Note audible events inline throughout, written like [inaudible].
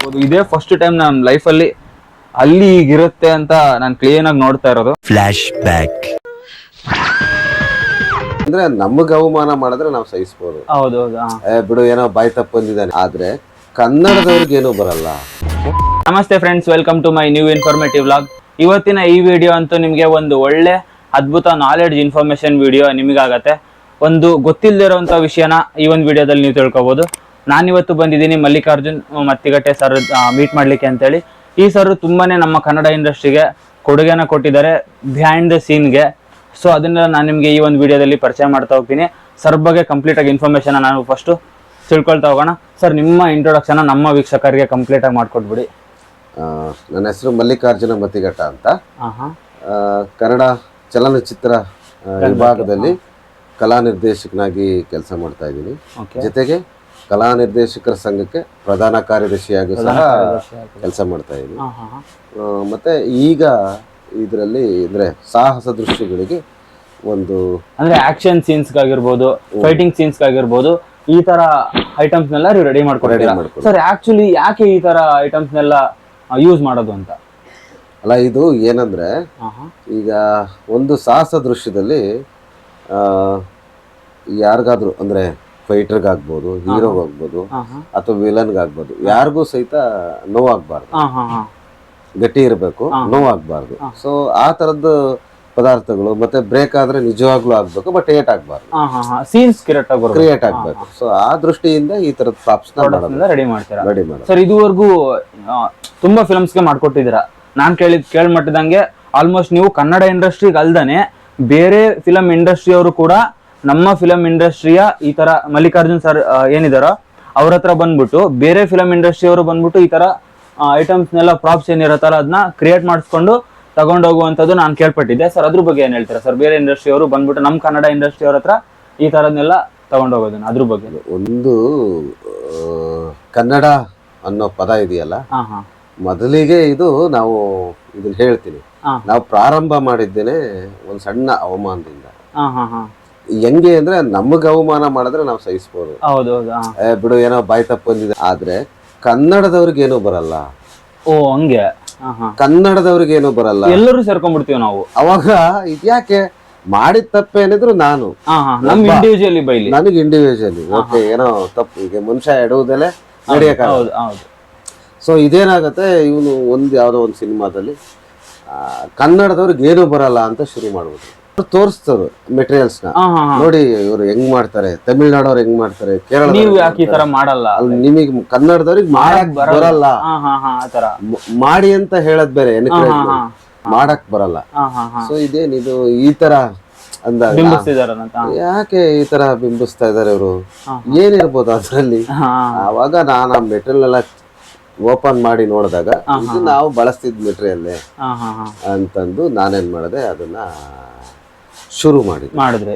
ಹೌದು, ಇದೇ first time ನನ್ನ ಲೈಫಲ್ಲಿ ಅಲ್ಲಿ ಈಗಿರುತ್ತೆ ಅಂತ ನಾನು ಕ್ಲೀನ್ ಆಗಿ ನೋಡ್ತಾ ಇರೋದು. ಫ್ಲಾಶ್ ಬ್ಯಾಕ್ ಅಂದ್ರೆ ನಮಗ್ ಅವಮಾನ ಮಾಡಿದ್ರೆ ನಾವು ಸಹಿಸ್ಬೋದು. ಹೌದು ಹೌದು ಹಾ. ಏ, ಬಿಡು ಏನೋ ಬಾಯ್ ತಪ್ಪು ಬಂದಿದ್ದಾನೆ ಆದ್ರೆ ಕನ್ನಡದವ್ರಿಗೆ ಏನೂ ಬರಲ್ಲ. ನಮಸ್ತೆ friends welcome to my new informative vlog ಇವತ್ತಿನ ಈ ವಿಡಿಯೋ ಅಂತೂ ನಿಮಗೆ ಒಂದು ಒಳ್ಳೆ ಅದ್ಭುತ ನಾಲೆಡ್ಜ್ ಇನ್ಫಾರ್ಮೇಶನ್ ವಿಡಿಯೋ ನಿಮಗಾಗತ್ತೆ. ಒಂದು ಗೊತ್ತಿಲ್ಲದೆ ಇರುವಂತಹ ವಿಷಯನ ಈ ಒಂದು ವಿಡಿಯೋದಲ್ಲಿ ನೀವು ತಿಳ್ಕೊಬೋದು. ನಾನಿವತ್ತು ಬಂದಿದ್ದೀನಿ ಮಲ್ಲಿಕಾರ್ಜುನ್ ಮತ್ತಿಗಟ್ಟೆ ಸರ್ ಮೀಟ್ ಮಾಡಲಿಕ್ಕೆ ಅಂತೇಳಿ. ಈ ಸರ್ ತುಂಬಾನೇ ನಮ್ಮ ಕನ್ನಡ ಇಂಡಸ್ಟ್ರಿಗೆ ಕೊಡುಗೆನ ಕೊಟ್ಟಿದ್ದಾರೆ ಬಿಹೈಂಡ್ ದ ಸೀನ್ಗೆ ಸೊ ಅದನ್ನೆಲ್ಲ ನಾನು ನಿಮಗೆ ಈ ಒಂದು ವಿಡಿಯೋದಲ್ಲಿ ಪರಿಚಯ ಮಾಡ್ತಾ ಹೋಗ್ತೀನಿ. ಸರ್ ಬಗ್ಗೆ ಕಂಪ್ಲೀಟ್ ಆಗಿ ಇನ್ಫಾರ್ಮೇಶನ್ ನಾನು ಫಸ್ಟು ತಿಳ್ಕೊಳ್ತಾ ಹೋಗೋಣ. ಸರ್ ನಿಮ್ಮ ಇಂಟ್ರೊಡಕ್ಷನ್ ನಮ್ಮ ವೀಕ್ಷಕರಿಗೆ ಕಂಪ್ಲೀಟ್ ಆಗಿ ಮಾಡ್ಕೊಟ್ಬಿಡಿ. ನನ್ನ ಹೆಸರು ಮಲ್ಲಿಕಾರ್ಜುನ ಮತಿಘಟ್ಟ ಅಂತ. ಕನ್ನಡ ಚಲನಚಿತ್ರ ವಿಭಾಗದಲ್ಲಿ ಕಲಾ ನಿರ್ದೇಶಕನಾಗಿ ಕೆಲಸ ಮಾಡ್ತಾ ಇದ್ದೀನಿ. ಜೊತೆಗೆ ಕಲಾ ನಿರ್ದೇಶಕರ ಸಂಘಕ್ಕೆ ಪ್ರಧಾನ ಕಾರ್ಯದರ್ಶಿಯಾಗಿ ಸಹ ಕೆಲಸ ಮಾಡ್ತಾ ಇದ್ದೀನಿ ಮತ್ತೆ ಈಗ ಇದರಲ್ಲಿ ಅಂದ್ರೆ ಸಾಹಸ ದೃಶ್ಯಗಳಿಗೆ ಒಂದು ಅಂದ್ರೆ ಆಕ್ಷನ್ ಸೀನ್ಸ್ ಆಗಿರ್ಬೋದು ಫೈಟಿಂಗ್ ಸೀನ್ಸ್ ಆಗಿರ್ಬೋದು ಈ ತರ ಐಟಮ್ಸ್ ನೆಲ್ಲ ನೀವು ರೆಡಿ ಮಾಡ್ಕೊಡ್ತೀರಾ. ಸರ್ ಆಕ್ಚುಲಿ ಯಾಕೆ ಈ ತರ ಐಟಮ್ಸ್ ನೆಲ್ಲ ಯೂಸ್ ಮಾಡೋದು ಅಂತ? ಅಲ್ಲ ಇದು ಏನಂದ್ರೆ ಈಗ ಒಂದು ಸಾಹಸ ದೃಶ್ಯದಲ್ಲಿ ಯಾರಿಗಾದ್ರೂ ಅಂದ್ರೆ ಫೈಟರ್ಗಾಗ್ಬೋದು ಹೀರೋಗಾಗ್ಬೋದು ಅಥವಾ ವಿಲನ್ಗಾಗ್ಬೋದು ಯಾರಿಗೂ ಸಹಿತ ನೋವಾಗಬಾರ್ದು. ಹಾಂ ಹಾಂ ಹಾಂ. ಗಟ್ಟಿ ಇರಬೇಕು ನೋವಾಗಬಾರ್ದು. ಸೊ ಆ ಥರದ್ದು ಪದಾರ್ಥಗಳು ಮತ್ತೆ ಬ್ರೇಕ್ ಆದ್ರೆ ನಿಜವಾಗ್ಲೂ ಆಗ್ಬೇಕು ಬಟ್ ಏಟ್ ಆಗ್ಬಾರ್ದು. ಸೀನ್ಸ್ ಕ್ರಿಯೇಟ್ ಆಗಿ ಕ್ರಿಯೇಟ್ ಆಗ್ಬೇಕು. ಸೊ ಆ ದೃಷ್ಟಿಯಿಂದ ಈ ತರದ ಪ್ರಾಪ್ಸ್ ರೆಡಿ ಮಾಡ್ತೀರಾ? ರೆಡಿ ಮಾಡಿ ಸರ್ ಇದುವರೆಗೂ ತುಂಬಾ ತುಂಬಾ ಫಿಲ್ಮ್ಸ್ಗೆ ಮಾಡ್ಕೊಟ್ಟಿದ್ದೀರಾ? ನಾನು ಕೇಳಿದ್ ಕೇಳ್ಮಟ್ಟದಂಗೆ ಆಲ್ಮೋಸ್ಟ್ ನೀವು ಕನ್ನಡ ಇಂಡಸ್ಟ್ರಿಗೆ ಅಲ್ದನೆ ಬೇರೆ ಫಿಲಂ ಇಂಡಸ್ಟ್ರಿಯವರು ಕೂಡ ನಮ್ಮ ಫಿಲಂ ಇಂಡಸ್ಟ್ರಿಯ ಈ ತರ ಮಲ್ಲಿಕಾರ್ಜುನ್ ಸರ್ ಏನಿದಾರೋ ಅವ್ರ ಹತ್ರ ಬಂದ್ಬಿಟ್ಟು ಬೇರೆ ಫಿಲಂ ಇಂಡಸ್ಟ್ರಿಯವರು ಬಂದ್ಬಿಟ್ಟು ಈ ತರ ಐಟಮ್ಸ್ನೆಲ್ಲ ಪ್ರಾಪ್ಸ್ ಏನಿರತ್ತಲ್ಲ ಅದನ್ನ ಕ್ರಿಯೇಟ್ ಮಾಡಿಸ್ಕೊಂಡು ತಗೊಂಡೋಗುವಂಥದ್ದು ನಾನು ಕೇಳ್ಪಟ್ಟಿದ್ದೆ. ಸರ್ ಅದ್ರ ಬಗ್ಗೆ ಏನು ಹೇಳ್ತೀರಾ? ಸರ್ ಬೇರೆ ಇಂಡಸ್ಟ್ರಿಯವರು ಬಂದ್ಬಿಟ್ಟು ನಮ್ಮ ಕನ್ನಡ ಇಂಡಸ್ಟ್ರಿ ಅವ್ರ ಹತ್ರ ಈ ತರದ್ನೆಲ್ಲ ತಗೊಂಡೋಗೋದನ್ನ ಅದ್ರ ಬಗ್ಗೆ. ಒಂದು ಕನ್ನಡ ಅನ್ನೋ ಪದ ಇದೆಯಲ್ಲ ಹಾ ಹಾ. ಮೊದಲಿಗೆ ಇದು ನಾವು ಇದನ್ನ ಹೇಳ್ತೀನಿ. ನಾವು ಪ್ರಾರಂಭ ಮಾಡಿದ್ದೇನೆ ಒಂದು ಸಣ್ಣ ಅವಮಾನದಿಂದ. ಹಾ ಹಾ ಹಾ. ಹೆಂಗೆ ಅಂದ್ರೆ ನಮಗ್ ಅವಮಾನ ಮಾಡಿದ್ರೆ ನಾವು ಸಹಿಸ್ಬೋದು. ಹೌದು ಹೌದು ಹಾ ಏ, ಬಿಡು ಏನೋ ಬಾಯ್ ತಪ್ಪು ಬಂದಿದೆ ಆದ್ರೆ ಕನ್ನಡದವ್ರಿಗೆ ಏನೂ ಬರಲ್ಲ. ಓ ಹಂಗೆ. ಹಾ ಹಾ ಕನ್ನಡದವ್ರಿಗೆ ಏನೂ ಬರಲ್ಲ. ಎಲ್ಲರೂ ಸೇರ್ಕೊಂಡ್ಬಿಡ್ತೀವಿ ನಾವು. ಅವಾಗ ಇದ್ಯಾಕೆ? ಮಾಡಿದ ತಪ್ಪೇನಿದ್ರು ನಾನು. ಹಾ ಹಾ ನಮ್ ಇಂಡಿವಿಜುವಲಿ ಬೈಲಿ. ನನಗೆ ಇಂಡಿವಿಜುವಲಿ ಓಕೆ ಏನೋ ತಪ್ಪು. ಈಗ ಮನುಷ್ಯ ಎಡುವುದಲ್ಲೇ ನಡೆಯಕ ಹೌದು ಹೌದು. ಸೊ ಇದೇನಾಗತ್ತೆ? ಇವನು ಒಂದು ಯಾವುದೋ ಒಂದು ಸಿನಿಮಾದಲ್ಲಿ ಕನ್ನಡದವ್ರಿಗೆ ಏನು ಬರಲ್ಲ ಅಂತ ಶುರು ಮಾಡ್ಬಿಟ್ರು. ಅವ್ರು ತೋರಿಸ್ತರು ಮೆಟೀರಿಯಲ್ಸ್ ನೋಡಿ ಇವರು ಹೆಂಗ್ ಮಾಡ್ತಾರೆ ತಮಿಳ್ನಾಡವ್ರು ಹೆಂಗ್ ಮಾಡ್ತಾರೆ ಕೇರಳ ನೀವು ಯಾಕೆ ಈ ತರ ಮಾಡಲ್ಲ? ಅಲ್ಲಿ ನಿಮಗೆ ಕನ್ನಡದವ್ರಿಗೆ ಮಾಡಕ್ ಬರಲ್ಲ? ಮಾಡಿ ಅಂತ ಹೇಳದ್ ಬೇರೆ. ಮಾಡಕ್ ಬರಲ್ಲ. ಸೊ ಇದೇನ್ ಇದು ಈ ತರ ಅಂದ ಯಾಕೆ ಈ ತರ ಬಿಂಬಿಸ್ತಾ ಇದಾರೆ ಇವರು? ಏನಿರ್ಬೋದು ಅದ್ರಲ್ಲಿ? ಅವಾಗ ನಾನು ಆ ಮೆಟೀರಿಯಲ್ ಎಲ್ಲ ಓಪನ್ ಮಾಡಿ ನೋಡಿದಾಗ ಇದು ನಾವು ಬಳಸ್ತಿದ್ ಮೆಟೀರಿಯಲ್ ಅಂತಂದು ನಾನೇನ್ ಮಾಡಿದೆ ಅದನ್ನ ಶುರು ಮಾಡಿ ಮಾಡಿದ್ರೆ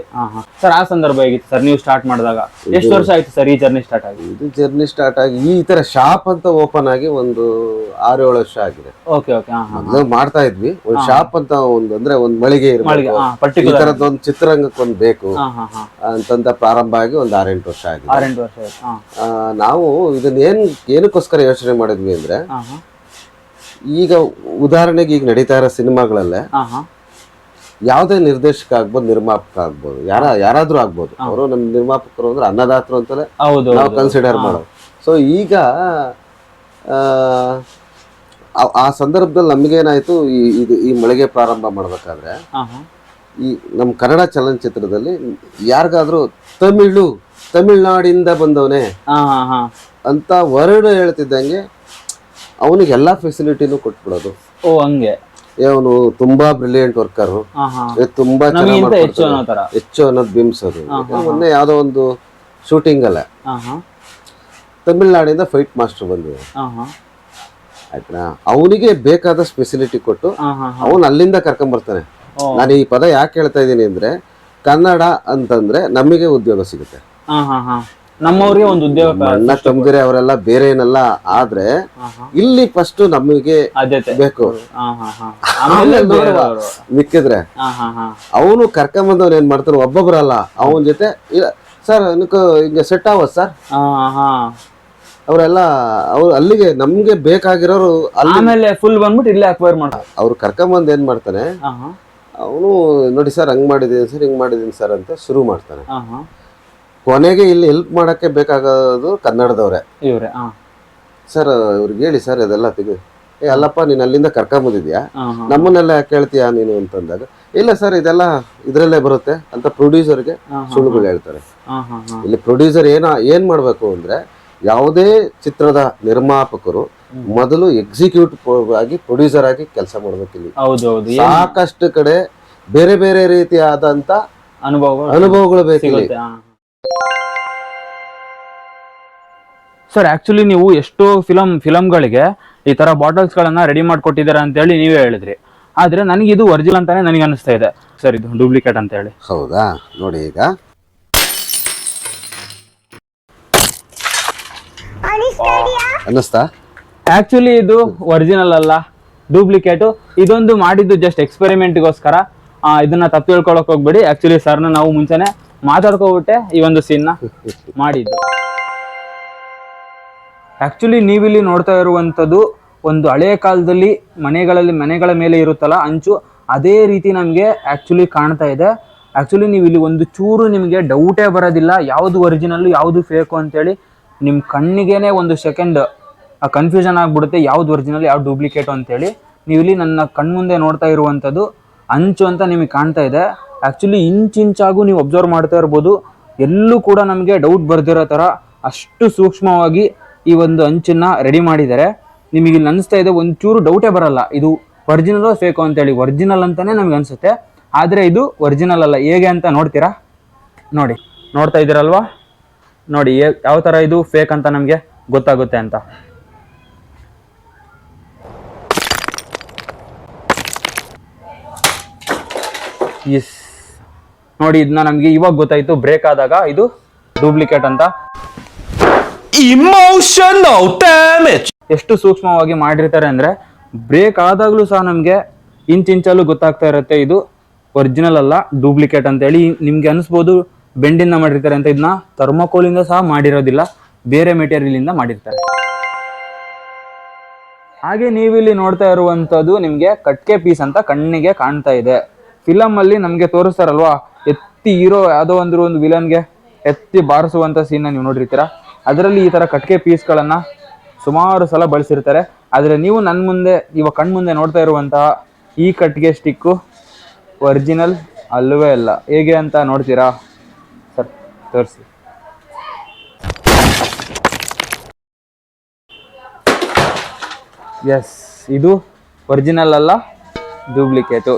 ಸರ್ ಆ ಸಂದರ್ಭ ಹೇಗಿತ್ತು? ಸರ್ ನೀವು ಸ್ಟಾರ್ಟ್ ಮಾಡಿದಾಗ? ಎಷ್ಟು ವರ್ಷ ಆಯ್ತು ಸರ್ ಈ ಜರ್ನಿ ಸ್ಟಾರ್ಟ್ ಆಗಿ? ಇದು ಜರ್ನಿ ಸ್ಟಾರ್ಟ್ ಆಗಿ ಈ ತರ ಶಾಪ್ ಅಂತ ಓಪನ್ ಆಗಿ ಒಂದು ಆರು ಏಳು ವರ್ಷ ಆಗಿದೆ. ಓಕೆ ಓಕೆ ಮೊದಲು ಮಾಡ್ತಾ ಇದ್ವಿ. ಒಂದು ಶಾಪ್ ಅಂತ ಒಂದು ಅಂದ್ರೆ ಒಂದು ಮಳಿಗೆ ಇರಬೇಕು. ಈ ಒಂದು ಚಿತ್ರರಂಗಕ್ಕೆ ಒಂದು ಬೇಕು. ಅಂತಂತ ಪ್ರಾರಂಭ ಆಗಿ ಒಂದು ಆರೆಂಟು ವರ್ಷ ಆಗಿದೆ. ಆರೆಂಟು ವರ್ಷ ಆ, ನಾವು ಇದನ್ನ ಏನ್ ಏನಕ್ಕೋಸ್ಕರ ಯೋಚನೆ ಮಾಡಿದ್ವಿ ಅಂದ್ರೆ ಈಗ ಉದಾಹರಣೆಗೆ ಈಗ ನಡೀತಾ ಇರೋ ಸಿನಿಮಾಗಳಲ್ಲೇ ಯಾವುದೇ ನಿರ್ದೇಶಕ ಆಗ್ಬೋದು ನಿರ್ಮಾಪಕ ಆಗ್ಬೋದು ಯಾರ ಯಾರಾದ್ರೂ ಆಗ್ಬೋದು. ಅವರು ನಮ್ಮ ನಿರ್ಮಾಪಕರು ಅಂದ್ರೆ ಅನ್ನದಾತರು ಅಂತಲೇ ಹೌದು ನಾವು ಕನ್ಸಿಡರ್ ಮಾಡೋದು. ಸೊ ಈಗ ಆ, ಸಂದರ್ಭದಲ್ಲಿ ನಮಗೇನಾಯ್ತು ಈ ಇದು ಈ ಮಳಿಗೆ ಪ್ರಾರಂಭ ಮಾಡ್ಬೇಕಾದ್ರೆ ಈ ನಮ್ಮ ಕನ್ನಡ ಚಲನಚಿತ್ರದಲ್ಲಿ ಯಾರಿಗಾದ್ರೂ ತಮಿಳು ತಮಿಳ್ನಾಡಿಂದ ಬಂದವನೇ ಅಂತ ವರ್ಡ್ ಹೇಳ್ತಿದ್ದಂಗೆ ಅವನಿಗೆ ಎಲ್ಲ ಫೆಸಿಲಿಟಿನೂ ಕೊಟ್ಬಿಡೋದು. ಓ ಹಂಗೆ. ಅವನು ತುಂಬಾ ಬ್ರಿಲಿಯಂಟ್ ವರ್ಕರ್ ತುಂಬಾ ಚೆನ್ನಾಗಿ ಹೆಚ್ಚು ಅನ್ನೋದು ಬಿಮ್ಸ್ ಅದು. ಮೊನ್ನೆ ಯಾವ್ದೋ ಒಂದು ಶೂಟಿಂಗ್ ಅಲ್ಲ. ತಮಿಳ್ನಾಡಿಂದ ಫೈಟ್ ಮಾಸ್ಟರ್ ಬಂದಿದೆ. ಆಯ್ತಾ ಅವನಿಗೆ ಬೇಕಾದ ಸ್ಪೆಸಿಲಿಟಿ ಕೊಟ್ಟು ಅವನು ಅಲ್ಲಿಂದ ಕರ್ಕೊಂಡ್ ಬರ್ತಾನೆ. ನಾನು ಈ ಪದ ಯಾಕೆ ಹೇಳ್ತಾ ಇದ್ದೀನಿ ಅಂದ್ರೆ ಕನ್ನಡ ಅಂತಂದ್ರೆ ನಮಗೆ ಉದ್ಯೋಗ ಸಿಗುತ್ತೆ. ನಮ್ಮವ್ರಿಗೆ ಒಂದು ಉದ್ಯೋಗ ಅಣ್ಣ ತಮ್ಮದಿರೆ ಅವರೆಲ್ಲ ಬೇರೆ ಏನಲ್ಲ ಆದ್ರೆ ಇಲ್ಲಿ ಫಸ್ಟ್ ನಮಗೆ ಬೇಕು. ಆಮೇಲೆ ನೋಡುವ ಮಿಕ್ಕಿದ್ರೆ. ಅವನು ಕರ್ಕೊಂಬಂದವ್ರು ಏನ್ ಮಾಡ್ತಾರೆ ಒಬ್ಬೊಬ್ಬರಲ್ಲ ಅವನ ಜೊತೆ ಸರ್ ಹಿಂಗೆ ಸೆಟ್ ಆವ ಸರ್ ಅವರೆಲ್ಲ ಅವ್ರು ಅಲ್ಲಿಗೆ ನಮ್ಗೆ ಬೇಕಾಗಿರೋರು ಅಲ್ಲಿ ಆಮೇಲೆ ಫುಲ್ ಬಂದ್ಬಿಟ್ಟು ಇಲ್ಲೇ ಅಕ್ವೈರ್ ಮಾಡ ಅವ್ರು ಕರ್ಕೊಂಬಂದ್ ಏನ್ ಮಾಡ್ತಾನೆ? ಅವನು ನೋಡಿ ಸರ್ ಹಂಗ್ ಮಾಡಿದೀನಿ ಸರ್ ಹಿಂಗ್ ಮಾಡಿದೀನಿ ಸರ್ ಅಂತ ಶುರು ಮಾಡ್ತಾನೆ. ಕೊನೆಗೆ ಇಲ್ಲಿ ಹೆಲ್ಪ್ ಮಾಡಕ್ಕೆ ಬೇಕಾಗೋದು ಕನ್ನಡದವ್ರೆ. ಇವ್ರೆ ಹಾ ಸರ್ ಇವ್ರಿಗೆ ಹೇಳಿ ಸರ್ ಇದೆಲ್ಲ ತೆಗಿ ಏ ಅಲ್ಲಪ್ಪ ನೀನು ಅಲ್ಲಿಂದ ಕರ್ಕೊಂಬಂದಿದ್ಯಾ. ನಮ್ಮನ್ನೆಲ್ಲ ಯಾಕೆ ಕೇಳ್ತೀಯಾ ನೀನು ಅಂತಂದಾಗ. ಇಲ್ಲ ಸರ್ ಇದೆಲ್ಲ ಇದ್ರಲ್ಲೇ ಬರುತ್ತೆ. ಅಂತ ಪ್ರೊಡ್ಯೂಸರ್ಗೆ ಸುಳ್ಳುಗಳು ಹೇಳ್ತಾರೆ. ಇಲ್ಲಿ ಪ್ರೊಡ್ಯೂಸರ್ ಏನ ಏನ್ ಮಾಡ್ಬೇಕು ಅಂದ್ರೆ ಯಾವುದೇ ಚಿತ್ರದ ನಿರ್ಮಾಪಕರು ಮೊದಲು ಎಕ್ಸಿಕ್ಯೂಟಿವ್ ಆಗಿ ಪ್ರೊಡ್ಯೂಸರ್ ಆಗಿ ಕೆಲಸ ಮಾಡ್ಬೇಕು ಇಲ್ಲಿ. ಹೌದು ಹೌದು. ಏನ್ ಸಾಕಷ್ಟು ಕಡೆ ಬೇರೆ ಬೇರೆ ರೀತಿಯಾದಂತ ಅನುಭವ ಅನುಭವಗಳು ಬೇಕು ಇಲ್ಲಿ ಸಿಗುತ್ತೆ ಸರ್ ಆಕ್ಚುಲಿ ನೀವು ಎಷ್ಟೋ ಫಿಲಮ್ ಫಿಲಮ್ಗಳಿಗೆ ಈ ತರ ಬಾಟಲ್ಸ್ ಗಳನ್ನ ರೆಡಿ ಮಾಡಿಕೊಟ್ಟಿದ್ದೀರಾ ಅಂತ ಹೇಳಿ ನೀವೇ ಹೇಳಿದ್ರಿ. ಆದ್ರೆ ನನಗೆ ಇದು ಒರಿಜಿನಲ್ ಅಂತಾನೆ ನನಗೆ ಅನಿಸ್ತಾ ಇದೆ. ಸರ್ ಇದು ಡೂಪ್ಲಿಕೇಟ್ ಅಂತ ಹೇಳಿ. ಹೌದಾ? ನೋಡಿ ಈಗ. ಅನ್ನಿಸ್ತಾ ಆಕ್ಚುಲಿ ಇದು ಒರಿಜಿನಲ್ ಅಲ್ಲ ಡೂಪ್ಲಿಕೇಟು ಇದೊಂದು ಮಾಡಿದ್ದು ಜಸ್ಟ್ ಎಕ್ಸ್ಪೆರಿಮೆಂಟ್ಗೋಸ್ಕರ ಇದನ್ನ ತಪ್ಪು ಹೇಳ್ಕೊಳಕ್ ಹೋಗ್ಬೇಡಿ. ಆಕ್ಚುಲಿ ಸರ್ನ ನಾವು ಮುಂಚೆನೆ ಮಾತಾಡ್ಕೊಬಿಟ್ಟೆ ಈ ಒಂದು ಸೀನ್ನ [laughs] ಮಾಡಿದ್ದು. ಆಕ್ಚುಲಿ ನೀವಿಲ್ಲಿ ನೋಡ್ತಾ ಇರುವಂಥದ್ದು ಒಂದು ಹಳೆಯ ಕಾಲದಲ್ಲಿ ಮನೆಗಳಲ್ಲಿ, ಮನೆಗಳ ಮೇಲೆ ಇರುತ್ತಲ್ಲ ಅಂಚು, ಅದೇ ರೀತಿ ನಮಗೆ ಆ್ಯಕ್ಚುಲಿ ಕಾಣ್ತಾ ಇದೆ. ಆ್ಯಕ್ಚುಲಿ ನೀವು ಇಲ್ಲಿ ಒಂದು ಚೂರು ನಿಮಗೆ ಡೌಟೇ ಬರೋದಿಲ್ಲ, ಯಾವುದು ಒರಿಜಿನಲ್ಲು ಯಾವುದು ಫೇಕು ಅಂತೇಳಿ ನಿಮ್ಮ ಕಣ್ಣಿಗೇನೆ ಒಂದು ಸೆಕೆಂಡ್ ಕನ್ಫ್ಯೂಷನ್ ಆಗಿಬಿಡುತ್ತೆ, ಯಾವ್ದು ಒರಿಜಿನಲ್ ಯಾವ್ದು ಡೂಪ್ಲಿಕೇಟು ಅಂತೇಳಿ. ನೀವು ಇಲ್ಲಿ ನನ್ನ ಕಣ್ಮುಂದೆ ನೋಡ್ತಾ ಇರುವಂಥದ್ದು ಅಂಚು ಅಂತ ನಿಮಗೆ ಕಾಣ್ತಾ ಇದೆ. ಆ್ಯಕ್ಚುಲಿ ಇಂಚಿಂಚಾಗೂ ನೀವು ಅಬ್ಸರ್ವ್ ಮಾಡ್ತಾ ಇರ್ಬೋದು. ಎಲ್ಲೂ ಕೂಡ ನಮಗೆ ಡೌಟ್ ಬರ್ದಿರೋ ಥರ ಅಷ್ಟು ಸೂಕ್ಷ್ಮವಾಗಿ ಈ ಒಂದು ಅಂಚನ್ನ ರೆಡಿ ಮಾಡಿದ್ದಾರೆ. ನಿಮಗೆ ಇಲ್ಲಿ ಅನಿಸ್ತಾ ಇದೆ ಒಂಚೂರು ಡೌಟೇ ಬರಲ್ಲ. ಇದು ಒರಿಜಿನಲ್ ಫೇಕು ಅಂತೇಳಿ ಒರಿಜಿನಲ್ ಅಂತಾನೆ ನಮ್ಗೆ ಅನ್ಸುತ್ತೆ. ಆದರೆ ಇದು ಒರಿಜಿನಲ್ ಅಲ್ಲ. ಹೇಗೆ ಅಂತ ನೋಡ್ತೀರಾ? ನೋಡಿ, ನೋಡ್ತಾ ಇದ್ದೀರಲ್ವಾ? ನೋಡಿ ಯಾವ ಥರ ಇದು ಫೇಕ್ ಅಂತ ನಮಗೆ ಗೊತ್ತಾಗುತ್ತೆ ಅಂತ. ಎಸ್ ನೋಡಿ ಇದನ್ನ ನಮಗೆ ಇವಾಗ ಗೊತ್ತಾಯಿತು. ಬ್ರೇಕ್ ಆದಾಗ ಇದು ಡೂಪ್ಲಿಕೇಟ್ ಅಂತ. Emotional ಡ್ಯಾಮೇಜ್ ಎಷ್ಟು ಸೂಕ್ಷ್ಮವಾಗಿ ಮಾಡಿರ್ತಾರೆ ಅಂದ್ರೆ ಬ್ರೇಕ್ ಆದಾಗಲೂ ಸಹ ನಮಗೆ ಇಂಚಿಂಚಲ್ಲೂ ಗೊತ್ತಾಗ್ತಾ ಇರುತ್ತೆ. ಇದು ಒರಿಜಿನಲ್ ಅಲ್ಲ ಡೂಪ್ಲಿಕೇಟ್ ಅಂತ ಹೇಳಿ ನಿಮ್ಗೆ ಅನಿಸ್ಬೋದು ಬೆಂಡಿಂದ ಮಾಡಿರ್ತಾರೆ ಅಂತ. ಇದನ್ನ ಥರ್ಮೋಕೋಲಿಂದ ಸಹ ಮಾಡಿರೋದಿಲ್ಲ, ಬೇರೆ ಮೆಟೀರಿಯಲ್ ಇಂದ ಮಾಡಿರ್ತಾರೆ. ಹಾಗೆ ನೀವಿಲ್ಲಿ ನೋಡ್ತಾ ಇರುವಂತದ್ದು ನಿಮ್ಗೆ ಕಟ್ಕೆ ಪೀಸ್ ಅಂತ ಕಣ್ಣಿಗೆ ಕಾಣ್ತಾ ಇದೆ. ಫಿಲಮ್ ಅಲ್ಲಿ ನಮ್ಗೆ ತೋರಿಸ್ತಾರಲ್ವಾ, ಎತ್ತಿ ಇರೋ ಯಾವುದೋ ಒಂದು ಒಂದು ವಿಲನ್ಗೆ ಎತ್ತಿ ಬಾರಿಸುವಂತ ಸೀನ್ ನೀವು ನೋಡಿರ್ತೀರಾ? ಅದರಲ್ಲಿ ಈ ತರ ಕಟ್ಕೆ ಪೀಸ್ಗಳನ್ನ ಸುಮಾರು ಸಲ ಬಳಸಿರ್ತಾರೆ. ಆದರೆ ನೀವು ನನ್ನ ಮುಂದೆ ಇವಾಗ ಕಣ್ ಮುಂದೆ ನೋಡ್ತಾ ಇರುವಂತಹ ಈ ಕಟ್ಟಿಗೆ ಸ್ಟಿಕ್ಕು ಒರಿಜಿನಲ್ ಅಲ್ಲವೇ ಅಲ್ಲ. ಹೇಗೆ ಅಂತ ನೋಡ್ತೀರಾ? ಸರ್, ತೋರಿಸಿ. ಎಸ್ ಇದು ಒರಿಜಿನಲ್ ಅಲ್ಲ ಡೂಪ್ಲಿಕೇಟು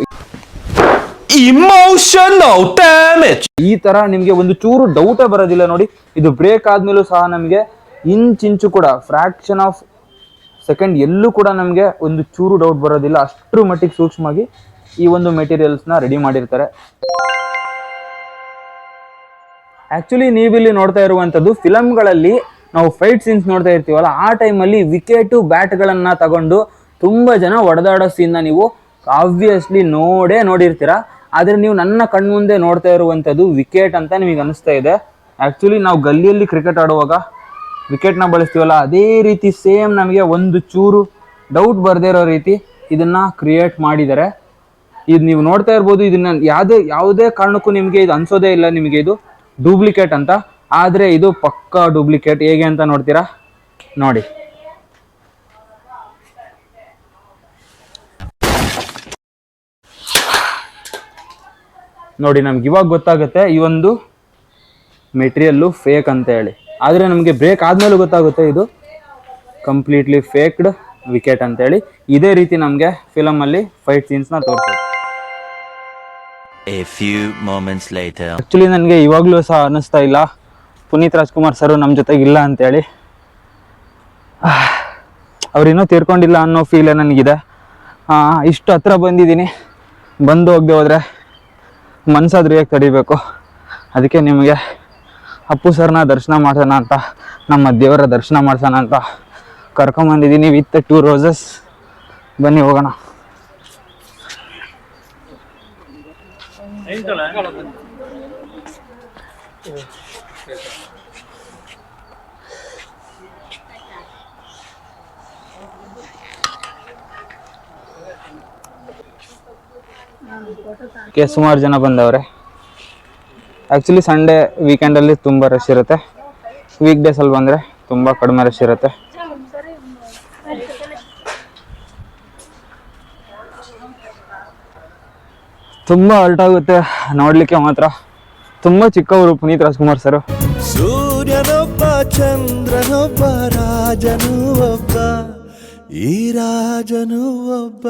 Emotional ಡ್ಯಾಮೇಜ್ ಈ ತರ ನಿಮಗೆ ಒಂದು ಚೂರು ಡೌಟ್ ಬರೋದಿಲ್ಲ ನೋಡಿ. ಇದು ಬ್ರೇಕ್ ಆದ್ಮೇಲೂ ಸಹ ನಮಗೆ ಇಂಚಿಂಚು ಕೂಡ ಫ್ರಾಕ್ಷನ್ ಆಫ್ ಸೆಕೆಂಡ್ ಎಲ್ಲೂ ಕೂಡ ನಮಗೆ ಒಂದು ಚೂರು ಡೌಟ್ ಬರೋದಿಲ್ಲ. ಅಷ್ಟರ ಮಟ್ಟಿಗೆ ಸೂಕ್ಷ್ಮವಾಗಿ ಈ ಒಂದು ಮೆಟೀರಿಯಲ್ಸ್ನ ರೆಡಿ ಮಾಡಿರ್ತಾರೆ. ಆಕ್ಚುಲಿ ನೀವಿಲ್ಲಿ ನೋಡ್ತಾ ಇರುವಂಥದ್ದು ಫಿಲಮ್ಗಳಲ್ಲಿ ನಾವು ಫೈಟ್ ಸೀನ್ಸ್ ನೋಡ್ತಾ ಇರ್ತೀವಲ್ಲ, ಆ ಟೈಮಲ್ಲಿ ವಿಕೆಟು ಬ್ಯಾಟ್ಗಳನ್ನು ತಗೊಂಡು ತುಂಬ ಜನ ಒಡೆದಾಡೋ ಸೀನ್ನ ನೀವು ಆಬ್ವಿಯಸ್ಲಿ ನೋಡೇ ನೋಡಿರ್ತೀರಾ. ಆದರೆ ನೀವು ನನ್ನ ಕಣ್ಮುಂದೆ ನೋಡ್ತಾ ಇರುವಂಥದ್ದು ವಿಕೆಟ್ ಅಂತ ನಿಮಗೆ ಅನಿಸ್ತಾ ಇದೆ. ಆ್ಯಕ್ಚುಲಿ ನಾವು ಗಲ್ಲಿಯಲ್ಲಿ ಕ್ರಿಕೆಟ್ ಆಡುವಾಗ ವಿಕೆಟ್ನ ಬಳಸ್ತೀವಲ್ಲ, ಅದೇ ರೀತಿ ಸೇಮ್ ನಮಗೆ ಒಂದು ಚೂರು ಡೌಟ್ ಬರದೇ ಇರೋ ರೀತಿ ಇದನ್ನ ಕ್ರಿಯೇಟ್ ಮಾಡಿದ್ದಾರೆ. ಇದು ನೀವು ನೋಡ್ತಾ ಇರ್ಬೋದು, ಇದನ್ನ ಯಾವುದೇ ಯಾವುದೇ ಕಾರಣಕ್ಕೂ ನಿಮಗೆ ಇದು ಅನ್ಸೋದೇ ಇಲ್ಲ ನಿಮಗೆ ಇದು ಡೂಪ್ಲಿಕೇಟ್ ಅಂತ. ಆದರೆ ಇದು ಪಕ್ಕಾ ಡೂಪ್ಲಿಕೇಟ್ ಹೇಗೆ ಅಂತ ನೋಡ್ತೀರಾ? ನೋಡಿ. ನೋಡಿ ನಮ್ಗೆ ಇವಾಗ ಗೊತ್ತಾಗುತ್ತೆ ಈ ಒಂದು ಮೆಟೀರಿಯಲ್ಲು ಫೇಕ್ ಅಂತ ಹೇಳಿ. ಆದರೆ ನಮಗೆ ಬ್ರೇಕ್ ಆದ್ಮೇಲೆ ಗೊತ್ತಾಗುತ್ತೆ ಇದು ಕಂಪ್ಲೀಟ್ಲಿ ಫೇಕ್ಡ್ ವಿಕೆಟ್ ಅಂತೇಳಿ ಇದೇ ರೀತಿ ನಮಗೆ ಫಿಲಮಲ್ಲಿ ಫೈಟ್ ಸೀನ್ಸ್ನ ತೋರಿಸ್ತಾರೆ a few moments later actually ನನಗೆ ಇವಾಗಲೂ ಸಹ ಅನ್ನಿಸ್ತಾ ಇಲ್ಲ. ಪುನೀತ್ ರಾಜ್ಕುಮಾರ್ ಸರ್ ನಮ್ಮ ಜೊತೆಗೆ ಇಲ್ಲ ಅಂತೇಳಿ ಅವರಿನ್ನೂ ಇನ್ನೂ ತೀರ್ಕೊಂಡಿಲ್ಲ ಅನ್ನೋ ಫೀಲೇ ನನಗಿದೆ. ಇಷ್ಟು ಹತ್ರ ಬಂದಿದ್ದೀನಿ. ಬಂದು ಹೋಗದೆ ಹೋದರೆ ಮನ್ಸಾದ್ರೂ ಹೇಗೆ ತಡಿಬೇಕು? ಅದಕ್ಕೆ ನಿಮಗೆ ಅಪ್ಪು ಸರ್ನ ದರ್ಶನ ಮಾಡ್ಸೋಣ ಅಂತ, ನಮ್ಮ ದೇವರ ದರ್ಶನ ಮಾಡ್ಸೋಣ ಅಂತ ಕರ್ಕೊಂಬಂದಿದ್ದೀನಿ ವಿತ್ ಟೂ ರೋಸಸ್ ಬನ್ನಿ, ಹೋಗೋಣ. ಕೆ ಸುಮಾರು ಜನ ಬಂದವ್ರೆ. ಆ್ಯಕ್ಚುಲಿ ಸಂಡೇ ವೀಕೆಂಡಲ್ಲಿ ತುಂಬ ರಶ್ ಇರುತ್ತೆ. ವೀಕ್ ಡೇಸಲ್ಲಿ ಬಂದರೆ ತುಂಬ ಕಡಿಮೆ ರಶ್ ಇರುತ್ತೆ. ತುಂಬ ಆಗುತ್ತೆ ನೋಡಲಿಕ್ಕೆ ಮಾತ್ರ. ತುಂಬ ಚಿಕ್ಕವರು ಪುನೀತ್ ರಾಜ್ಕುಮಾರ್ ಸರ್. ಸೂರ್ಯನೊಬ್ಬ, ಚಂದ್ರನೊಬ್ಬ, ರಾಜನು ಒಬ್ಬ, ಈ ರಾಜನು ಒಬ್ಬ.